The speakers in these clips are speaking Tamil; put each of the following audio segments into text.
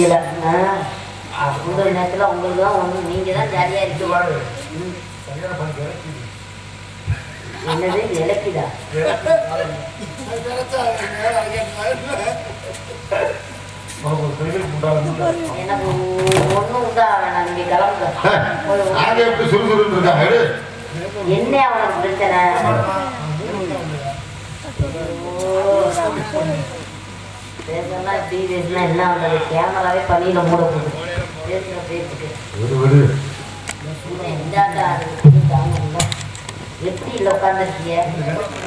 முடியல. உங்கள் நேரத்தில் உங்களுக்கு தான் ஒன்று நீங்கள் தான் ஜாலியாக இருக்கீங்க. என்னது? இலக்கிதா? எனக்கு ஒன்றும் உண்டா வேணாம். கிளம்புங்க. நாங்க எடு. என்ன அவனுக்கு பிரச்சனை? இப்படி பேசினா என்ன வந்தது கேமராவே பணியில் மூட போகுது பேசுகிற இல்லை. எப்படி இல்லை உட்காந்துருக்கீங்க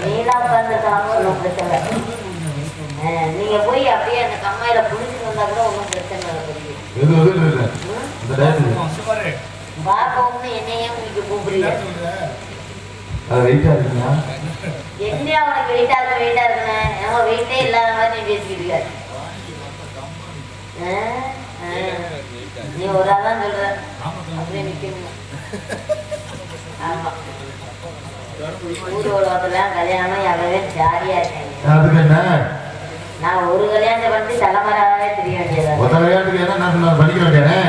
நீலாம் உட்காந்துருக்காங்க ஒன்றும் பிரச்சனை இல்லை. ஆ, நீங்க போய் அப்படியே அந்த கம்மாயில புடிச்சிட்டு வந்தா கூட ஒன்றும் பிரச்சனை இல்லை பெரிய. எது எது இல்லை ம்? இந்த டயத்துக்கு பார்க்கவும் என்னையே உங்களுக்கு கூப்பிடுறீங்க. என்ன அவனுக்கு வெயிட்டா இருக்கு வெயிட்டா இருக்குன்னு ஏமா வெயிட்டே இல்லாத மாதிரி நீ பேசிக்கிட்டு ஒரு ஆள் தான் சொல்ற. அப்படியே நிக்கணும்? ஆமா. ஊர் உலகத்துல கல்யாணம் யாரவே ஜாலியா இருக்காங்க நான் ஒரு கல்யாணத்தை பண்ணி தலைமறையாவே தெரிய வேண்டியதா ஒத்த விளையாட்டுக்கு என்ன நான் நான் படிக்க வேண்டியனே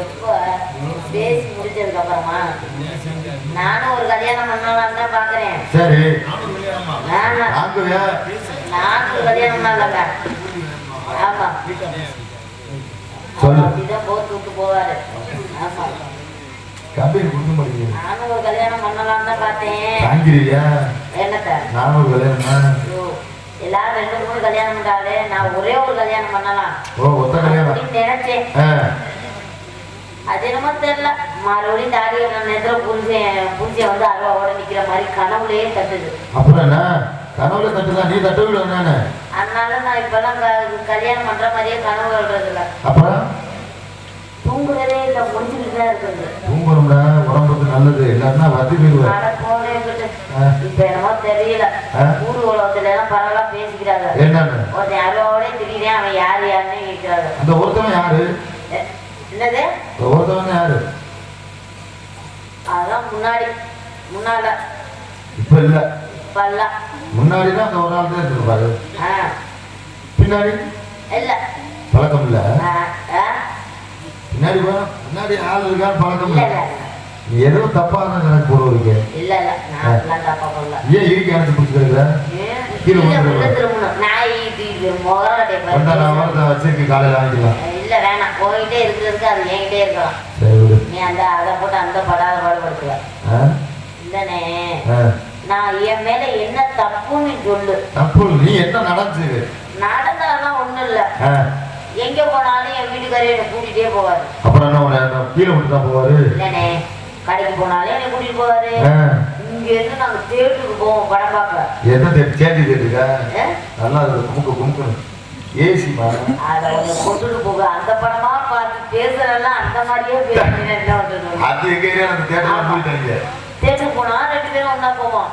எப்போ பேசி முடிச்சதுக்கு அப்புறமா நானும் ஒரு கல்யாணம் பண்ணலாம்னு தான் பாக்குறேன். சரி. நானா நாங்க நான் ஒரு கல்யாணம் பண்ணலங்க ஆமா. அப்படிதான் விட்டு போவாரு. ஆமா. நானும் ஒரு கல்யாணம் பண்ணலாம்னு தான் பார்த்தேன். தாங்கிறியா என்னத்த? நானும் ஒரு கல்யாணம் ஐயோ, எல்லாரும் ரெண்டு மூணு கல்யாணம் பண்றாரு நான் ஒரே ஒரு கல்யாணம் பண்ணலாம். நினைச்சேன். ஆ. அது என்னமோ தெரியல. மறுபடியும் தாடி நேரத்துல புருஷன் புருஷன் வந்து அருவாவோட நிக்கிற மாதிரி கனவுலயே தட்டுது. அப்புறம் கனவுல தட்டுதான் நீ தட்ட விடு நானு அதனால நான் இப்பெல்லாம் கல்யாணம் பண்ற மாதிரியே கனவு வர்றது இல்ல அப்புறம்? தூங்குறதே இல்ல தான் இருக்குது. உடம்புக்கு நல்லது. இல்லைன்னா வத்தி போயிடுவேன். இப்ப என்னமோ தெரியல. ஊர் உலகத்துல எல்லாம் பரவாயில்ல பேசிக்கிறாங்க. என்னன்னு? ஒருத்தன் அருவாவோட திடீர்னு அவன் யார் யாருன்னு கேட்கிறாங்க அந்த ஒருத்தவன் யாரு? எ- என்னது? ஒருத்தவன் யாரு? அதான் முன்னாடி முன்னால. இப்ப இல்ல. இப்பெல்லாம் முன்னாடிதான் அந்த ஒரு ஆள் தான் இருந்திருப்பாரு. ஆ. பின்னாடி? இல்ல. பழக்கம் இல்ல. பின்னாடி போ. முன்னாடி ஆள் இருக்கான்னு பழக்கம் இல்ல. இல்ல இல்ல. நீ ஏதோ தப்பான எனக்கு போட வைக்க இல்ல இல்ல. நான் தப்பா பண்ணல ஏன்? கீழே. நாய் இது முகரக்கட்டை பாரு. கொண்டா நான் வரத வச்சிருக்கேன் காலையில வாங்கிக்கலாம். இல்ல வேணாம். போயிட்டே இருக்கிறதுக்கு அது என்கிட்டே இருக்கலாம் நீ அந்த அதை போட்டு அந்த படாத பாடுபடுத்துவ? இல்லனே. நான் என் மேல என்ன தப்புன்னு சொல்லு. தப்பு நீ என்ன நடந்துச்சு நடந்தாலாம் ஒண்ணும் இல்ல. எங்க போனாலும் என் வீட்டுக்காரர் என்னை கூட்டிட்டே போவாரு. அப்புறம் என்ன கீழே விட்டு தான் போவாரு? இல்லனே. கடைக்கு போனாலும் என்னை கூட்டிட்டு போவாரு. இங்க இருந்து நாங்க தேட்டருக்கு போவோம் படம் பார்க்க. என்ன தே- சேஞ்சி கேட்டுருக்கா? ஏ? நல்லா இருக்கு குமுக்கு குமுக்குன்னு. ஏசி மா அத உன்னை கொண்டுட்டு போக. அந்த படமா பார்த்து பேசுறதெல்லாம் அந்த மாதிரியே பேசுறேன். அது எங்க போயிட்டாங்க போனா ரெண்டு பேரும் ஒண்ணா போவோம்.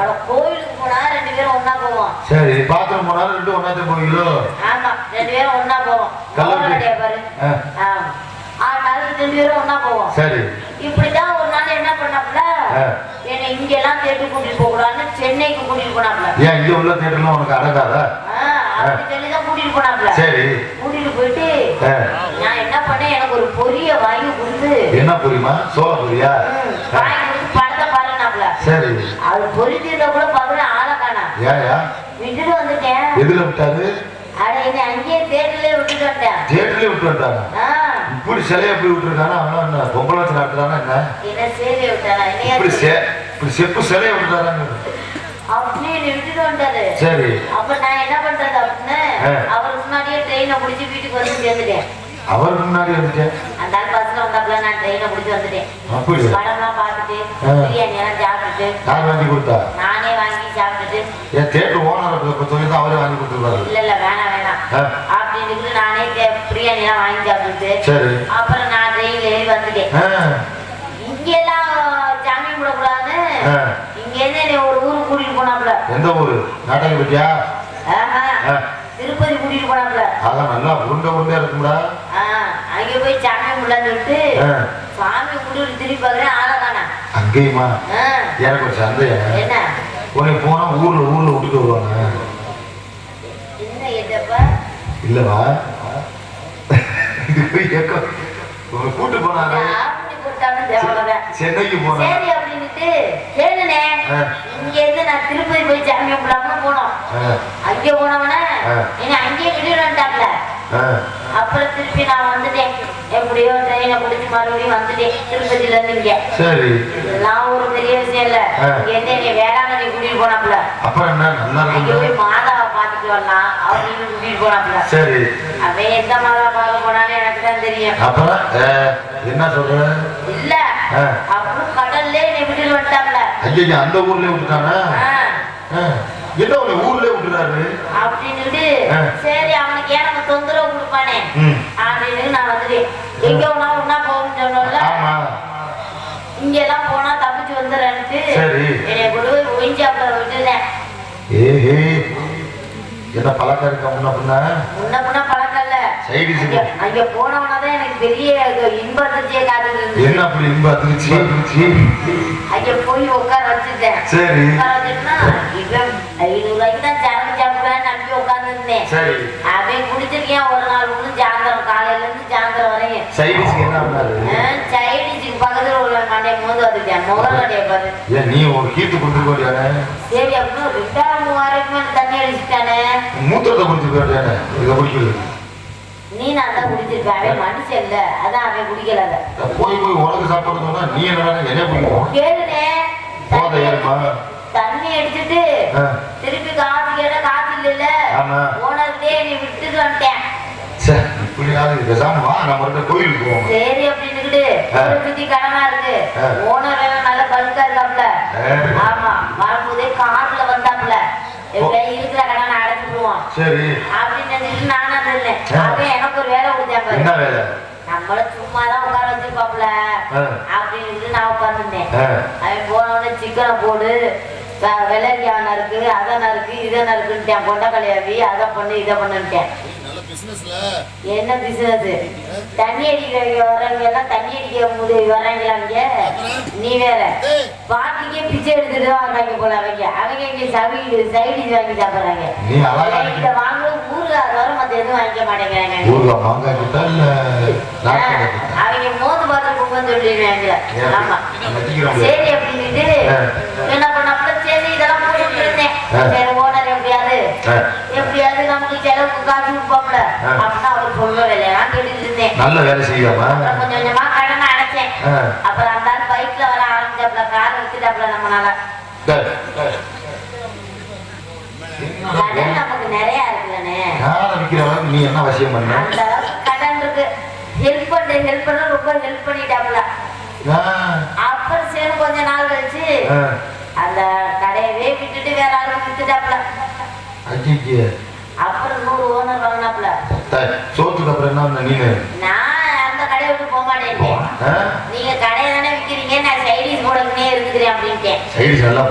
அட கோயிலுக்கு போனா ரெண்டு பேரும் ஒண்ணா போவோம். சரி பாத்ரூம் போனாலும் ரெண்டு போவீங்களோ? ஆமா ரெண்டு பேரும் ஒண்ணா போவோம். கல்லூரியா பாரு. ரெண்டு பேரும் ஒண்ணா போவோம். சரி. இப்படிதான் ஒரு நாள் என்ன பண்ணாப்புல? ஆ. என்னை இங்க எல்லாம் தேட்டு கூட்டிட்டு போக கூடாதுன்னு சென்னைக்கு கூட்டிட்டு போனாப்புல. ஏன் இங்க உள்ள தேட்டர்லாம் உனக்கு அடங்காதா? கூட்டிட்டு போனாப்புல? சரி. கூட்டிட்டு போயிட்டு. நான் என்ன பண்ணேன்? எனக்கு ஒரு பொரிய வாங்கி கொடுத்து. என்ன புரியுமா? சோள புரியா? வாங்கி கொடுத்து படத்தை பாருனாப்புல சரி. அது பொறிச்சிருந்தா கூட பாக்குறேன் ஆளை காணா. ஏயா விட்டுட்டு வந்துட்டேன். எதுல விட்டாரு? அட என்னை அங்கேயே தேட்டர்லயே விட்டுட்டு தேட்டர்லயே விட்டு வந்தாங்க இப்படி சிலைய போய் விட்டுருக்கானா? அவனா என்ன பொம்பளை வச்சு நடத்துறானா என்ன? என்ன சேவை விட்டானா இப்படி இப்படி செப்பு சிலைய விட்டுறாங்க அப்படியே விட்டுட்டு வந்துட்டாரு. சரி. அப்ப நான் என்ன பண்றது அப்படின்னு ஆ. அவருக்கு முன்னாடியே ட்ரெயினை பிடிச்சி வீட்டுக்கு வந்து சேர்ந்துட்டேன் அவருக்கு முன்னாடி வந்துட்டேன். அந்த ஆள் பஸ்ல வந்தாப்புல நான் ட்ரெயினை பிடிச்சி வந்துட்டேன். படம்லாம் பார்த்துட்டு. பிரியாணி எல்லாம் சாப்பிட்டுட்டு யார் வாங்கி கொடுத்தா? நானே வாங்கி சாப்பிட்டுட்டு. என் தேட்டர் ஓனர் சொல்லி தான் அவரே வாங்கி கொடுத்துருப்பாரு இல்ல இல்ல வேணாம் வேணாம். அப்படின்னு நானே பிரியாணி எல்லாம் வாங்கி சாப்பிட்டுட்டு. சரி. அப்புறம் நான் ட்ரெயின்ல ஏறி வந்துட்டேன். இங்கெல்லாம் சாமி கும்பிடக்கூடாதுன்னு ஆ. இங்க இருந்து என்னை ஒரு ஊருக்கு கூட்டிட்டு போனாப்புல. எந்த ஊரு. திருப்பதி கூட்டிட்டு போனாப்புல. அதான் நல்லா உருண்டை உருண்டையா இருக்கும்டா. அங்க போய் சாமி சொல்லிட்டு சாமி கும்பிட்டு திரும்பி பார்க்குறேன் ஆளை காணோம். அங்கேயுமா? எனக்கு ஒரு சந்தேகம். என்ன? உன்னை போனா ஊர்ல ஊர்ல விட்டுட்டு வருவாங்க. என்ன கேட்டப்ப இல்லவா இது உன்னை கூட்டு போனாங்க சென்னைக்கு போனாங்க சரி அப்படின்னுட்டு கேளுனே. இங்க இருந்து நான் திருப்பதி போய் சாமி கும்பிடாம போனோம். அங்கே போனவன. என்ன அங்கேயே விடுவேன்ட்டாப்ல ஆ, அப்புறம் திருப்பி நான் வந்துட்டேன். எப்படியோ ட்ரெயினை பிடிச்சி மறுபடியும் வந்துட்டேன். திருப்பதியில இருந்து இங்க. சரி. இதெல்லாம் ஒரு பெரிய விஷயம் இல்ல. என்னை வேளாங்கண்ணி கூட்டிட்டு போனாப்ல. அப்புறம் என்ன? நல்லா அங்க இருக்கு போய் மாதாவை பார்த்துட்டு வரலாம். அப்படின்னு கூட்டிட்டு போனாப்ல. சரி. அவன் எந்த மாதாவை பார்க்க போனான்னு எனக்கு தான் தெரியும். அப்புறம்? ஆ, என்ன சொல்ற? இல்ல. அப்புறம் கடல்ல என்னை விட்டுட்டு வந்துட்டாப்ல. ஐயா அந்த ஊர்லயே விட்டுட்டானா? என்ன உன்னை ஊர்லயே விட்டுறாரு? அப்படின்னுட்டு ஆ. சரி அவனுக்கு ஏன் நம்ம தொந்தரவு கொடுப்பானே? அப்படின்னு நான் வந்துட்டு எங்க ஒன்னா ஒன்னா போகணும்னு சொன்னோம்ல. இங்க எல்லாம் போனா தப்பிச்சு வந்துடுறேன்ட்டு சரி. என்னை கொண்டு போய் ஒயிஞ்சாப்புல விட்டுட்டேன் ஏஹே என்ன பழக்கம் இருக்க முன்ன பின்ன? முன்ன பழக்கம் இல்ல. சைடு அங்க போனவனதான் எனக்கு பெரிய இன்ப அதிர்ச்சியை காத்துட்டு என்ன அப்படி இன்ப அதிர்ச்சி? அங்க போய் உட்கார வச்சுட்டேன் சரி. உட்கார வச்சுட்டுனா இவன் ஐநூறு ரூபாய்க்கு தான் சரக்கு சாப்பிடுவேன் நம்பி உட்கார்ந்து இருந்தேன் சரி அவன் குடிச்சிருக்கேன் ஒரு நாள் முழு சாயந்தரம் காலையில இருந்து சாயந்தரம் வரையும் என்ன பண்ணாரு பக்கத்துல உள்ள மண்டைய மோந்து வந்துட்டேன் முகம் கடைய பாரு ஏன் நீ ஒரு கீத்து கொடுத்துருக்க வேண்டியானே சரி அப்படின்னு ரெண்டாயிரம் மூவாயிரம் மேல தண்ணி அடிச்சுட்டானே மூத்திரத்தை கொடுத்துருக்க வேண்டியானே இதை குடிக்கிறது நீ நான் தான் குடிச்சிருப்ப அவன் மனுஷன் இல்ல அதான் அவன் குடிக்கல. போய் போய் உனக்கு சாப்பாடு சொன்னா நீ என்ன கேளுனே போதை ஏறுமா தண்ணி ஆ, திருப்பி காசு கேட்ட காசு இல்ல. ஆமா. ஓனர்கிட்டே நீ விட்டுட்டு வந்துட்டேன். பேசாம நம்ம கோயிலுக்கு போவோம். சரி அப்படின்னுக்கிட்டு சுத்தி கடனா இருக்கு. ஓனர் நல்ல பல்கா இருக்காப்ல. ஆமா வரும்போதே கார்ல வந்தாப்ல. இருக்கிற கடனை அடைச்சிடுவோம் சரி. அப்படின்னு நினைச்சிட்டு நானா இருந்தேன். அவன் எனக்கு ஒரு வேலை கொடுத்தேன் பாரு. என்ன வேலை? நம்மள சும்மா தான் உட்கார வச்சிருப்பாப்ல. அப்படின்னு நான் உட்கார்ந்துருந்தேன். ஆ, அவன் போன உடனே சிக்கனை போடு. க- வெள்ளரிக்காய் நறுக்கு அதை நறுக்கு இதை நறுக்குன்ட்டேன். கொண்டக்கலையாவி அதை பண்ணு இதை பண்ணுன்ட்டேன். என்ன பிசினஸ் தண்ணி அடிக்க வர்றவங்க எல்லாம் தண்ணி அடிக்க போது வர்றாங்களா அவங்க நீ வேற. பாட்டிக்கே பிச்சை எடுத்துட்டு தான் வர்றாங்க போல அவங்க. அவங்க இங்க சவி சைடிஸ் வாங்கி சாப்பிடுறாங்க. இங்க வாங்குற ஊர்ல வர மத்த எதுவும் வாங்கிக்க மாட்டேங்கிறாங்க. அவங்க மோந்து பார்த்து போங்கன்னு சொல்லிடுவாங்க ஆமா. சரி அப்படின்ட்டு. என்ன சரி ஓனர் எப்படியாவது எப்படியாவது நமக்கு செலவுக்கு காசு கொடுப்பாப்ல ஆ. அப்படின்னு அவர் சொல்ல வேலையெல்லாம் கேட்டுட்டு இருந்தேன். நல்ல வேலை செய்யாமா கொஞ்சம் கொஞ்சமா கடனை அடைச்சேன். அப்புறம் அந்த ஆள் பைக்ல வர ஆரம்பிச்சாப்ல கார் வச்சுட்டாப்ல நம்மளால. நமக்கு நிறைய இருக்குல்லண்ணே காரை விக்கிற அளவுக்கு நீ என்ன அவசியம் பண்ண? அந்த அளவுக்கு கடன் இருக்கு. ஹெல்ப் பண்ண ஹெல்ப் பண்ண ரொம்ப ஹெல்ப் பண்ணிட்டாப்ல அப்புறம் சரி கொஞ்ச நாள் கழிச்சு அந்த கடையவே விட்டுட்டு வேற ஆளுக்கு வித்துட்டாப்ல. அப்புறம் நூறு ஓனர் வாங்கினாப்ல சோத்துக்கு அப்புறம் என்ன பண்ண நீனு அந்த கடையை விட்டு போக மாட்டேன்? நீங்க கடையை தானே விக்கிறீங்க நான் சைடிஸ் போடணுமே இருக்குறேன் அப்படின்ட்டேன். சைடு நல்லா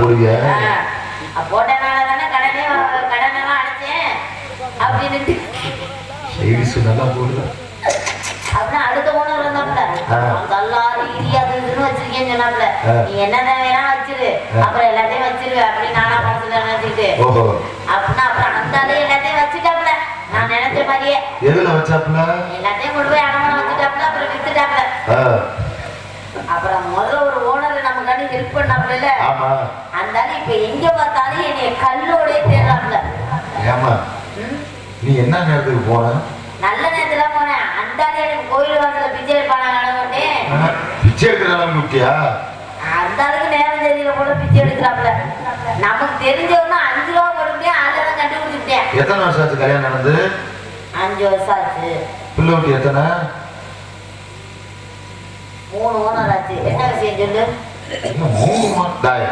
அப்ப போட்டனால தானே கடனே கடனெல்லாம் அடைச்சேன். அப்படின்னுட்டு. சைடிஸ் நல்லா போடுற அப்படின்னா அடுத்த ஓனர் வந்தாப்ல ஆ. கல்லாறு இடி அது இதுன்னு வச்சிருக்கேன்னு சொன்னாப்ல ஆ. நீ என்னதான் வேணா வச்சிரு. அப்புறம் எல்லாத்தையும் வச்சிருவேன் அப்படி நானா மனசுல நினைச்சிட்டு ஓஹோ. அப்படின்னா அப்புறம் அந்த ஆளே எல்லாத்தையும் வச்சுட்டாப்ல நான் நினைச்ச மாதிரியே. எதுல வச்சாப்புல? எல்லாத்தையும் கொண்டு போய் அடமானம் வச்சுட்டாப்ல அப்புறம் வித்துட்டாப்ல அப்புறம் முதல்ல ஒரு ஓனர் நமக்காண்டி ஹெல்ப் பண்ணாப்ல அந்த ஆளு இப்ப எங்க பார்த்தாலும் என்னைய கல்லோடே தேடுறாப்ல ஏமா ம்? நீ என்ன நேரத்துக்கு போன? நல்ல நேரத்துல போனேன் அந்த ஆளு எனக்கு கோயில் வாசல்ல பிச்சை மாட்டேன் ஆ, பிச்சை எடுக்கிற அளவுக்கு விட்டியா அந்த ஆளுக்கு நேரம் தெரியல போல பிச்சை எடுக்கிறாப்ல நமக்கு தெரிஞ்சவனா அஞ்சு ரூபா போட்டுட்டேன் அதில் தான் கண்டுபிடிச்சிட்டேன் எத்தனை வருஷம் ஆச்சு கல்யாணம் நடந்து? அஞ்சு வருஷம் ஆச்சு. பிள்ளை குட்டி எத்தனை? மூணு ஓனர் ஆச்சு. என்ன விஷயம் சொல்லு? மூணு தாய்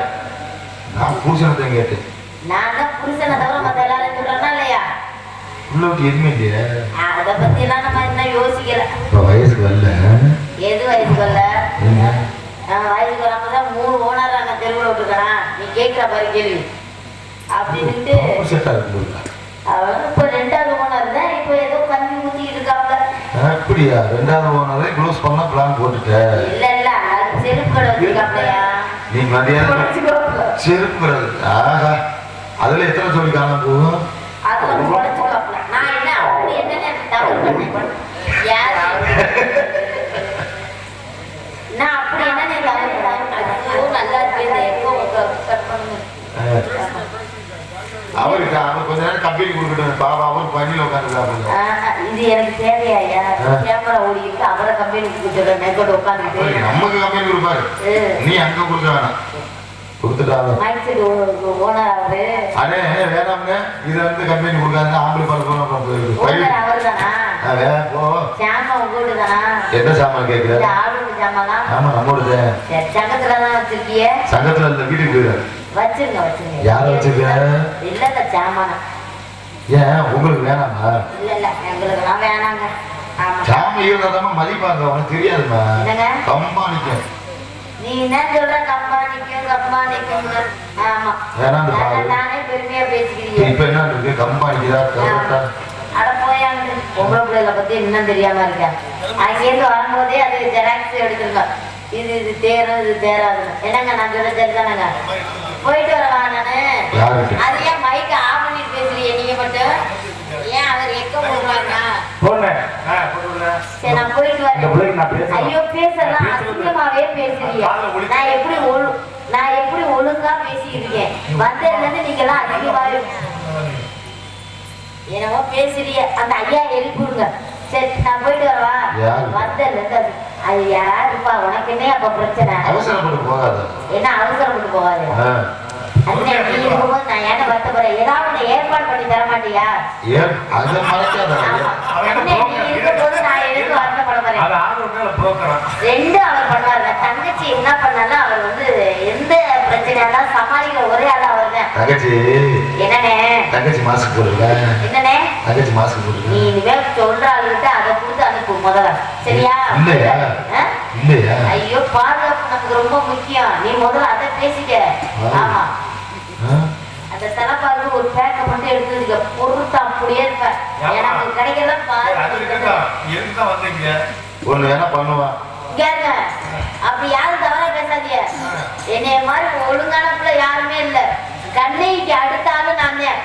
நான் பூசணத்தை கேட்டேன். நான் தான் புருஷனை தவிர மத்த எல்லாரும் சொல்றேன்னா இல்லையா? பிள்ளை குட்டி எதுவுமே இல்லையே அதை பத்தி எல்லாம் நம்ம இன்னும் யோசிக்கல. இப்போ வயசுக்கு வரல. எது வயசுக்கு வரல? வயசுக்கு வராம தான் மூணு ஓனர் நான் தெருவில் விட்டுருக்கேன்? நீ கேட்குற பாரு கேள்வி. அப்படின்ட்டு அவன் இப்போ ரெண்டாவது ஓனர் தான். இப்போ ஏதோ கஞ்சி ஊற்றிக்கிட்டு இருக்காப்ல. ஆ அப்படியா? ரெண்டாவது ஓனரே க்ளோஸ் பண்ண பிளான் போட்டுட்ட. இல்ல இல்ல. அது செருப்பு கடை வச்சிருக்காப்லையா? நீ மதியானம் ஆஹா. அதுல எத்தனை சொல்லி காணாம போகும்? எப்போ கட் பண்ணுங்க அவருக்கு அவர் கொஞ்ச நேரம் கம்பெனி கொடுக்கட்டும். பாபா அவர் பணியில் உட்காந்துருக்காங்க இது எனக்கு தேவையா கேமரா ஓடி இருக்கு அவரை கம்பெனி கொடுத்துட மேற்கொண்டு உட்காந்துட்டு நமக்கு கம்பெனி கொடுப்பாரு. நீ அங்க கொடுக்க வேணாம். கொடுத்துட்டாங்க ஓனர் அடே வேணாம்ங்க இதை வந்து கம்பெனி கொடுக்காது ஆம்பளை பால் போன ஓனர் அவர் தானா அதே போ. சாமா உங்கள்கிட்ட தானா என்ன சாமான் கேட்குற? ஆமா நம்மளோட சங்கத்துல தான் வச்சிருக்கிய. சங்கத்துல இந்த வீட்டுக்கு வச்சிருங்க வச்சிருங்க. யாரை வச்சிருக்க? இல்ல இல்ல சாமான. ஏன் உங்களுக்கு வேணாமா? இல்ல இல்ல எங்களுக்கெல்லாம் வேணாங்க. ஆமா. சாமி இருந்தாதான் மதிப்பாங்க. உனக்கு தெரியாதுமா நீ என்ன சொல்ற கம்பா நிக்கும் கம்பா நிக்கும்னு ஆமா நானே- பாரு. நானே பெருமையா பேசிக்கிறீங்க. இப்ப என்ன இருக்கு அட போயாங்க பொம்பளை பிள்ளைகளை பத்தி இன்னும் தெரியாம இருக்கேன். அங்கேருந்து வரும்போதே அது ஜெராக்ஸ் எடுத்துருங்க இது இது தேரும் இது தேராதுன்னு. என்னங்க நான் சொல்ல சரிதானங்க? போயிட்டு வரவா நானு? அது ஏன் மைக் ஆஃப் பண்ணிட்டு பேசுறீங்க நீங்க மட்டும்? ஏன் அவர் எக்க போடுறாங்க சரி நான் போயிட்டு வரேன். ஐயோ பேசலாம் அசிங்கமாவே பேசுறீங்க. நான் எப்படி ஒழு நான் எப்படி ஒழுங்கா பேசிட்டு இருக்கேன்? வந்ததுல இருந்து நீங்க எல்லாம் அதிகமாவே என்னமோ பேசுறிய அந்த ஐயா எழுப்பிடுங்க சரி நான் போயிட்டு வரவா? யாரு? வந்ததுல இருந்து அது- அது யாருப்பா? உனக்கு என்ன அப்ப பிரச்சனை? அவசரப்பட்டு போகாத. என்ன அவசரப்பட்டு போகாது ஏதாவது ஏற்பாடு பண்ணி தர மாட்டியா? ஏன் அதை மறைக்காத ரெண்டு அவர் பண்ணுவாரு தங்கச்சி என்ன பண்ணாலும் அவர் வந்து எந்த பிரச்சனையாலும் சமாளிக்கிற ஒரே ஆள் அவர் தான். தங்கச்சி. நீ இனிமேல் சொல்ற ஆளுகிட்ட அதை கொடுத்து அனுப்பு முதல்ல. சரியா? இல்லையா? இல்லையா? ஐயோ பாதுகாப்பு நமக்கு ரொம்ப முக்கியம். நீ முதல்ல அதை பேசிக்க. ஆமா? அந்த தலைப்பாரு ஒரு பேக்க மட்டும் எடுத்து வச்சுக்க பொருத்தா அப்படியே இருப்ப? எனக்கு கிடைக்கல பாரு வேணா பண்ணுவான் கேங்க அப்படி யாரும் தவறா பேசாதீங்க. என்னைய மாதிரி ஒழுங்கான பிள்ளை யாருமே இல்ல. கண்ணைக்கு அடுத்த ஆளு நான். தான்